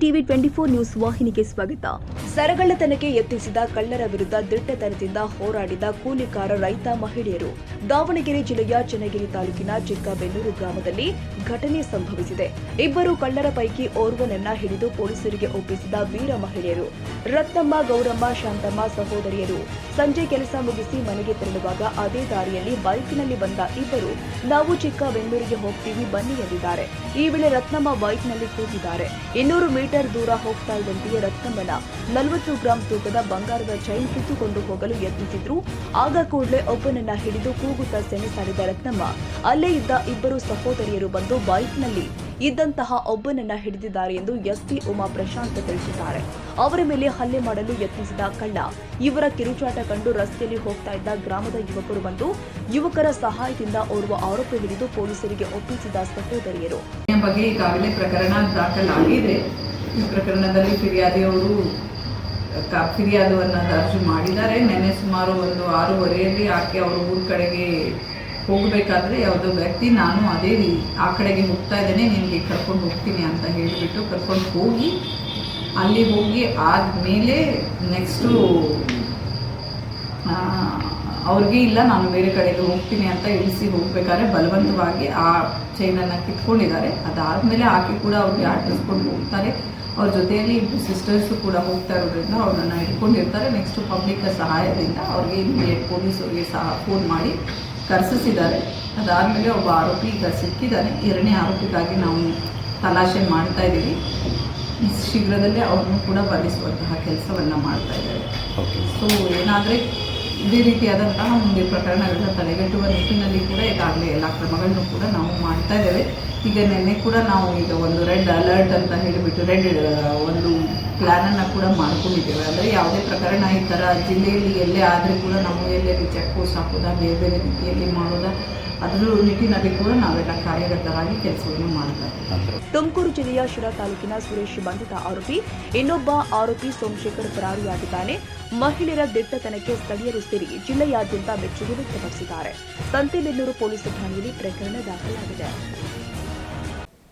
TV twenty four news ವಾಹಿನಿಗೆ ಸ್ವಾಗತ. ಸರಗಳ್ಳತನಕ್ಕೆ ಯತ್ನಿಸಿದ ಕಳ್ಳರ ವಿರುದ್ಧ ದಿಟ್ಟತನದಿಂದ ಹೋರಾಡಿದ ಕೂಲಿಕಾರ ರೈತ ಮಹಿಳೆಯರು. ದಾವಣಗೆರೆ ಜಿಲ್ಲೆಯ ಚನ್ನಗಿರಿ ತಾಲೂಕಿನ ಚಿಕ್ಕಬೆನ್ನೂರು ಗ್ರಾಮದಲ್ಲಿ ಘಟನೆ ಸಂಭವಿಸಿದೆ. ಇಬ್ಬರು ಕಳ್ಳರ ಪೈಕಿ ಓರ್ವನನ್ನ ಹಿಡಿದು ಪೊಲೀಸರಿಗೆ ಒಪ್ಪಿಸಿದ ವೀರ ಮಹಿಳೆಯರು. ರತ್ನಮ್ಮ, ಗೌರಮ್ಮ, ಶಾಂತಮ್ಮ ಸಹೋದರಿಯರು. ಸಂಜೆ ಕೆಲಸ ಮುಗಿಸಿ ಮನೆಗೆ ತೆರಳುವಾಗ ಅದೇ ದಾರಿಯಲ್ಲಿ ಬೈಕ್ನಲ್ಲಿ ಬಂದ ಇಬ್ಬರು ನಾವು ಚಿಕ್ಕಬೆನ್ನೂರಿಗೆ ಹೋಗ್ತೀವಿ, ಬನ್ನಿ ಎಂದಿದ್ದಾರೆ. ಈ ವೇಳೆ ರತ್ನಮ್ಮ ಬೈಕ್ನಲ್ಲಿ ಕೂತಿದ್ದಾರೆ ಇನ್ನೂರು ಮೀಟರ್ ದೂರ ಹೋಗ್ತಾ ಇದ್ದಂತೆಯೇ ರತ್ನಮ್ಮನ ನಲವತ್ತು ಗ್ರಾಂ ತೂಕದ ಬಂಗಾರದ ಚೈನ್ ಕಿತ್ತುಕೊಂಡು ಹೋಗಲು ಯತ್ನಿಸಿದ್ರು. ಆಗ ಕೂಡಲೇ ಒಬ್ಬನನ್ನ ಹಿಡಿದು ಕೂಗುತ್ತಾ ಸೆಣೆ ಸಾರಿದ ರತ್ನಮ್ಮ. ಅಲ್ಲೇ ಇದ್ದ ಇಬ್ಬರು ಸಹೋದರಿಯರು ಬಂದು ಬೈಕ್ನಲ್ಲಿ ಇದ್ದಂತಹ ಒಬ್ಬನನ್ನ ಹಿಡಿದಿದ್ದಾರೆ ಎಂದು ಎಸ್ಪಿ ಉಮಾ ಪ್ರಶಾಂತ್ ತಿಳಿಸಿದ್ದಾರೆ. ಅವರ ಮೇಲೆ ಹಲ್ಲೆ ಮಾಡಲು ಯತ್ನಿಸಿದ ಕಳ್ಳ, ಇವರ ಕಿರುಚಾಟ ಕಂಡು ರಸ್ತೆಯಲ್ಲಿ ಹೋಗ್ತಾ ಇದ್ದ ಗ್ರಾಮದ ಯುವಕರು ಬಂದು ಯುವಕರ ಸಹಾಯದಿಂದ ಓರ್ವ ಆರೋಪಿ ಹಿಡಿದು ಪೊಲೀಸರಿಗೆ ಒಪ್ಪಿಸಿದ ಸಹೋದರಿಯರು. ಬಗ್ಗೆ ಈಗಾಗಲೇ ಪ್ರಕರಣ ದಾಖಲಾಗಿದೆ. ಈ ಪ್ರಕರಣದಲ್ಲಿ ಫಿರ್ಯಾದಿಯವರು ಫಿರ್ಯಾದುವನ್ನು ದರ್ಜು ಮಾಡಿದ್ದಾರೆ. ನಿನ್ನೆ ಸುಮಾರು ಒಂದು ಆರೂವರೆಯಲ್ಲಿ ಆಕೆ ಅವರು ಊರ ಕಡೆಗೆ ಹೋಗಬೇಕಾದ್ರೆ ಯಾವುದೋ ವ್ಯಕ್ತಿ ನಾನು ಅದೇ ರೀ- ಆ ಕಡೆಗೆ ಹೋಗ್ತಾ ಇದ್ದೇನೆ, ನಿನಗೆ ಕರ್ಕೊಂಡು ಹೋಗ್ತೀನಿ ಅಂತ ಹೇಳಿಬಿಟ್ಟು ಕರ್ಕೊಂಡು ಹೋಗಿ ಅಲ್ಲಿ ಹೋಗಿ ಆದಮೇಲೆ ನೆಕ್ಸ್ಟು ಅವ್ರಿಗೆ ಇಲ್ಲ, ನಾನು ಬೇರೆ ಕಡೆಗೆ ಹೋಗ್ತೀನಿ ಅಂತ ಇಳಿಸಿ ಹೋಗ್ಬೇಕಾದ್ರೆ ಬಲವಂತವಾಗಿ ಆ ಚೈನನ್ನು ಕಿತ್ಕೊಂಡಿದ್ದಾರೆ. ಅದಾದಮೇಲೆ ಆಕೆ ಕೂಡ ಅವ್ರಿಗೆ ಆಟಿಸ್ಕೊಂಡು ಹೋಗ್ತಾರೆ. ಅವ್ರ ಜೊತೆಯಲ್ಲಿ ಇಬ್ಬರು ಸಿಸ್ಟರ್ಸು ಕೂಡ ಹೋಗ್ತಾ ಇರೋದ್ರಿಂದ ಅವ್ರನ್ನ ಹಿಡ್ಕೊಂಡಿರ್ತಾರೆ. ನೆಕ್ಸ್ಟು ಪಬ್ಲಿಕ್ ಸಹಾಯದಿಂದ ಅವ್ರಿಗೆ ಇಮಿಡಿಯೇಟ್ ಪೊಲೀಸರಿಗೆ ಸಹ ಫೋನ್ ಮಾಡಿ ಕರೆಸಿಸಿದ್ದಾರೆ. ಅದಾದಮೇಲೆ ಒಬ್ಬ ಆರೋಪಿ ಈಗ ಸಿಕ್ಕಿದ್ದಾನೆ. ಎರಡನೇ ಆರೋಪಿಗಾಗಿ ನಾವು ತಲಾಶೆ ಮಾಡ್ತಾ ಇದ್ದೀವಿ. ಶೀಘ್ರದಲ್ಲೇ ಅವ್ರನ್ನೂ ಕೂಡ ಬಂಧಿಸುವಂತಹ ಕೆಲಸವನ್ನು ಮಾಡ್ತಾ ಇದ್ದಾರೆ. ಸೊ ಏನಾದರೆ ಇದೇ ರೀತಿಯಾದಂತಹ ಮುಂದೆ ಪ್ರಕರಣಗಳನ್ನ ತಡೆಗಟ್ಟುವ ನಿಟ್ಟಿನಲ್ಲಿ ಕೂಡ ಈಗಾಗಲೇ ಎಲ್ಲ ಕ್ರಮಗಳನ್ನು ಕೂಡ ನಾವು ಮಾಡ್ತಾ ಇದ್ದೇವೆ. ಈಗ ನಿನ್ನೆ ಕೂಡ ನಾವು ಈಗ ಒಂದು ರೆಡ್ ಅಲರ್ಟ್ ಅಂತ ಹೇಳಿಬಿಟ್ಟು ರೆಡ್ ಒಂದು ಪ್ಲ್ಯಾನನ್ನು ಕೂಡ ಮಾಡ್ಕೊಂಡಿದ್ದೇವೆ. ಅಂದರೆ ಯಾವುದೇ ಪ್ರಕರಣ ಈ ಥರ ಜಿಲ್ಲೆಯಲ್ಲಿ ಎಲ್ಲೇ ಆದರೆ ಕೂಡ ನಮ್ಮ ಎಲ್ಲೆಲ್ಲಿ ಚೆಕ್ ಪೋಸ್ಟ್ ಹಾಕೋದಾ, ಬೇರೆ ಬೇರೆ ರೀತಿಯಲ್ಲಿ ಮಾಡೋದಾ, ಅದರ ನಿಟ್ಟಿನಲ್ಲಿ ಕೂಡ ನಾವೆಲ್ಲ ಕಾರ್ಯಕರ್ತರಾಗಿ ಕೆಲಸವನ್ನು ಮಾಡ್ತಾ ತುಮಕೂರು ಜಿಲ್ಲೆಯ ಶಿರಾ ತಾಲೂಕಿನ ಸುರೇಶ್ ಬಂಧಿತ ಆರೋಪಿ, ಇನ್ನೊಬ್ಬ ಆರೋಪಿ ಸೋಮಶೇಖರ್ ಪರಾರಿಯಾಗಿದ್ದಾನೆ. ಮಹಿಳೆಯರ ದಿಟ್ಟತನಕ್ಕೆ ಸ್ಥಳೀಯರು ಸೇರಿ ಜಿಲ್ಲೆಯಾದ್ಯಂತ ಮೆಚ್ಚುಗೆ ವ್ಯಕ್ತಪಡಿಸಿದ್ದಾರೆ. ಸಂತೆಬೆನ್ನೂರು ಪೊಲೀಸ್ ಠಾಣೆಯಲ್ಲಿ ಪ್ರಕರಣ ದಾಖಲಾಗಿದೆ.